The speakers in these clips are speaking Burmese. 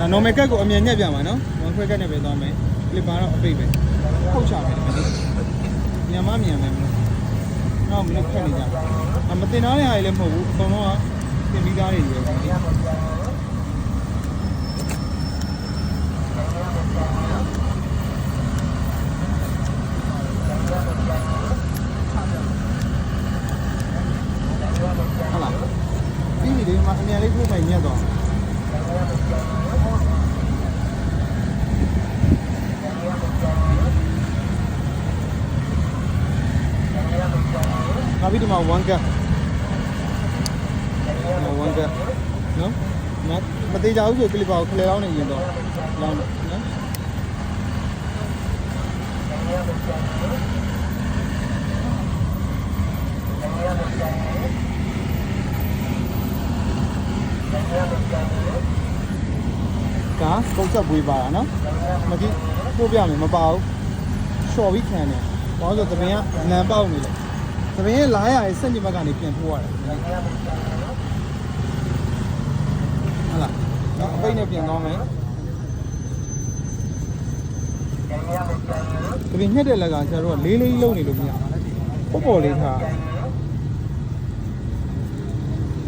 ဒါ normal cut ကိုအမြင်ညက်ပြမှာနော် normal cut နဲ့ပဲသွားမယ် clipper တော့အပိတ်ပဲခုတ်ချမယ်ဒီမှာညမမြန်မယ်မလို့တော့မလို့ခက်နေကြအမတင်သားတဲ့ဟာတွေလည်းမဟုတ်ဘူးအကုန်လုံးကတင်ပြီးသားတွေကြီးပဲဒီမှာဟုတ်လားပြီးပြီဒီမှာအမြန်လေးထိုးမယ်ညက်တော့ နောက်ပြီးဒီမှာ1 cup 1 cup နော်မမသေးကြဘူးဆိုကလစ်ပါကိုခလဲလောင်းနေရင်တော့လောင်းတယ်နော်ဒါကုတ်ဆက်ပွေးပါတာနော်မကြည့်ပို့ပြမယ်မပါဘူးလျှော်ပြီးခံတယ်ဘာလို့ဆိုသမင်ကနံပေါက်နေတယ် သမင်ရဲ့လားရရဲ့စက်ညဘက်ကနေပြန်ထိုးရတယ်ဟုတ်လားနော်အပိတ်နဲ့ပြန်သွားမယ်သမင်ညှက်တဲ့လက်ကကျတော့လေးလေးလုံးနေလို့မရဘူးပေါ့ပေါ့လေးထား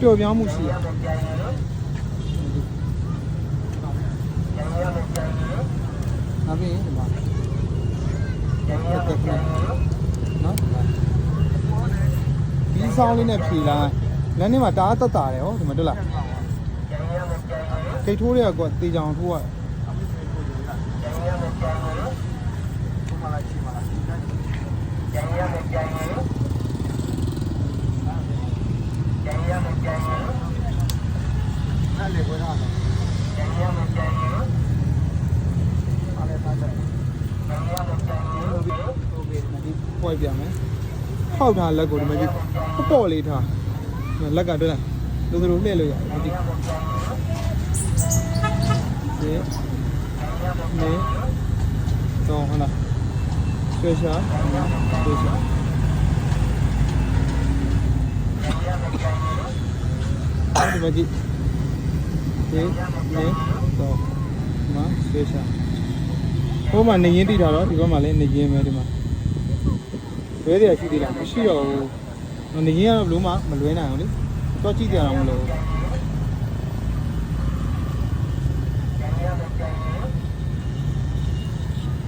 ပျော်ပြောင်းမှုရှိရနောက်ပြီးဒီမှာတက်တက်နော် ဒီဆောင်လေးနဲ့ဖြေလိုက်လမ်းထဲမှာတအားတက်တာတယ်ဟောဒီမှာတွေ့လားခိတ်ထိုးတွေကကွတေချောင်ထိုးရပွိုက်ပြန်မယ် ထောက်ထားလက်ကိုဒီမှာကြည့်ပေါ့ပေါ့လေးထားလက်ကတွေ့လားလူသူတို့လှည့်လို့ရတယ်ဒီဒီနေတော့ဟလာဆွဲရှာဆွဲရှာဒီမှာကြည့်ဒီနေတော့မဆွဲရှာဟိုမှာနေရင်တိထားတော့ဒီဘက်မှာလည်းနေရင်ပဲဒီမှာ လွဲတယ်ရှိသေးလားမရှိတော့ဘူးနေရင်ကတော့ဘလို့မှမလွဲနိုင်ဘူးလေတော့ကြည့်ကြအောင်မလို့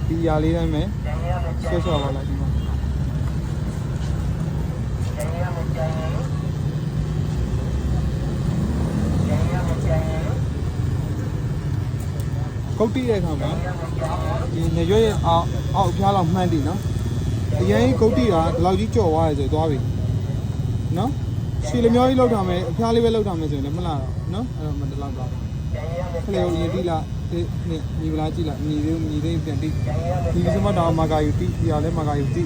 ဒီຢာလေးတိုင်းပဲဆွဲဆွဲပါလားဒီမှာကုတ်တီးတဲ့အခါမှာဒီနေရွရဲ့အောက်အောက်ဖျားလောက်မှန်းတည်နော် အရင်ကြီးဂုတ်တီကဒီလောက်ကြီးကြော်သွားတယ်ဆိုသွားပြီနော်ရှည်လမျောကြီးလောက်ထားမယ်အဖျားလေးပဲလောက်ထားမယ်ဆိုရင်လည်းမလာတော့နော်အဲ့တော့မတလောက်တော့ခလေကိုရင်တီလာဒီနေ့ညီဗလားကြည့်လိုက်ညီသေးညီသေးပြန်တီဒီစမတော်မာဂါယူတီဒီရလဲမာဂါယူတီ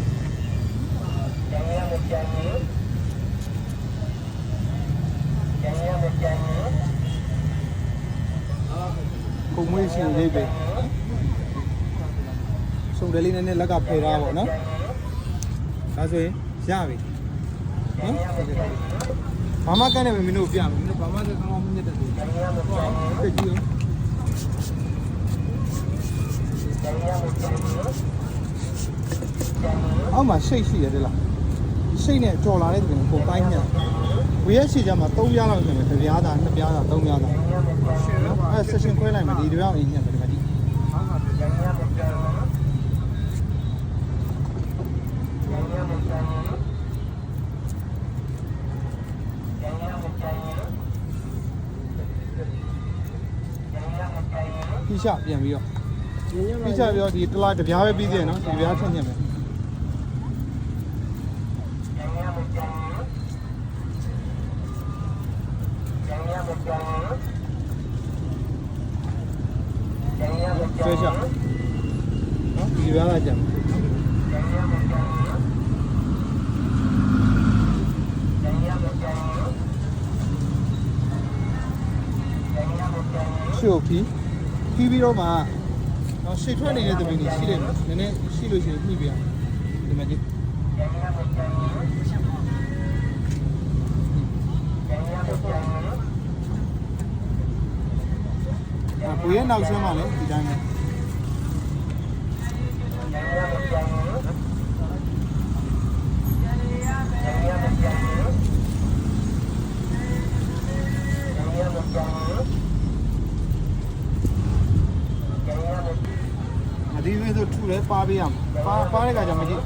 ပုံမွေးရှင်လေးပဲစုံတယ်လေးနည်းနည်းလက်ကဖယ်ထားပါတော့နော် ဒါဆိုရင်ရပြီနော်ဘာမှကန်းနေမင်းတို့ပြမယ်မင်းတို့ဘာမှစကောင်းကောင်းမြတ်တဲ့သူပြည့်ကြည့်အောင်မှာရှိတ်ရှိရတယ်လားရှိတ်နဲ့ကြော်လာတဲ့သူကပုံတိုင်းညံ့ဝေးရရှိကြမှာ3ပြားလောက်ဆိုရင်တစ်ပြားသာ2ပြားသာ3ပြားသာနော်အဲဆက်ရှင်ခွဲလိုက်မယ်ဒီတစ်ပြားအင်းညံ့တယ်ဒီမှာဒီ ပြချပြန်ပြီးတော့ပြချပြီးတော့ဒီတစ်လားတစ်ပြားပဲပြီးသေးတယ်နော်ဒီတစ်ပြားထက်ညံ့မယ်ဆွဲချနော်ဒီတစ်ပြားလာကြံမယ်ရှို့ပြီး ပြီးပြီးတော့မှတော့ရှေ့ထွက်နေတဲ့သမီးတွေရှိတယ်နည်းနည်းရှိလို့ရှိရင်ညှိပြရဒီမှာကြည့်ကိုရဲ့နောက်ဆွဲမှာလည်းဒီတိုင်းပဲ ဒီဝေးဆိုထူလဲပါပေးရမှာပါပါတဲ့ကကြမကြည့်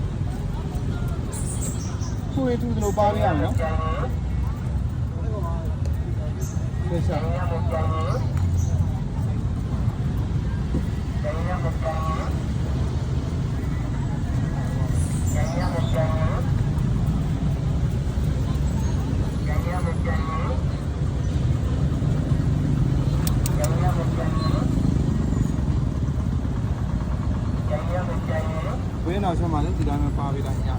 ထူရထူလို့ပါပေးရမယ်နော်ဖေးစားဝင်းနော က်ဆက်မှာလည်းဒီတိုင်းပဲပါပေးလိုက်ရတယ်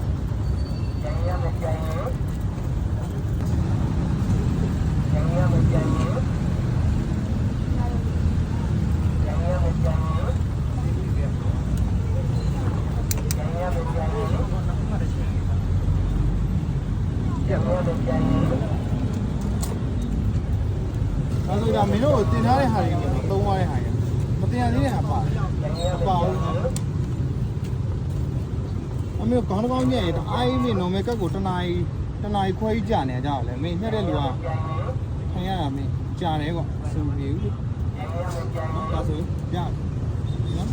အဲဆိုကြမင်းတို့တင်ထားတဲ့ဟာတွေသုံးသွားတဲ့ဟာတွေမတင်ရသေးတဲ့ဟာပါတယ်မပါဘူး နော်အမေကောင်းကောင်းညံ့ရတော့အိုင်းမင်းနော်မဲကက်ကိုတနာရီတနာရီခွဲကြီးကြာနေကြတယ်လေမင်းညက်တဲ့လူကခံရတာမင်းကြာတယ်ကွာအဆင်မပြေဘူးနော်ဒါဆိုကြာနော်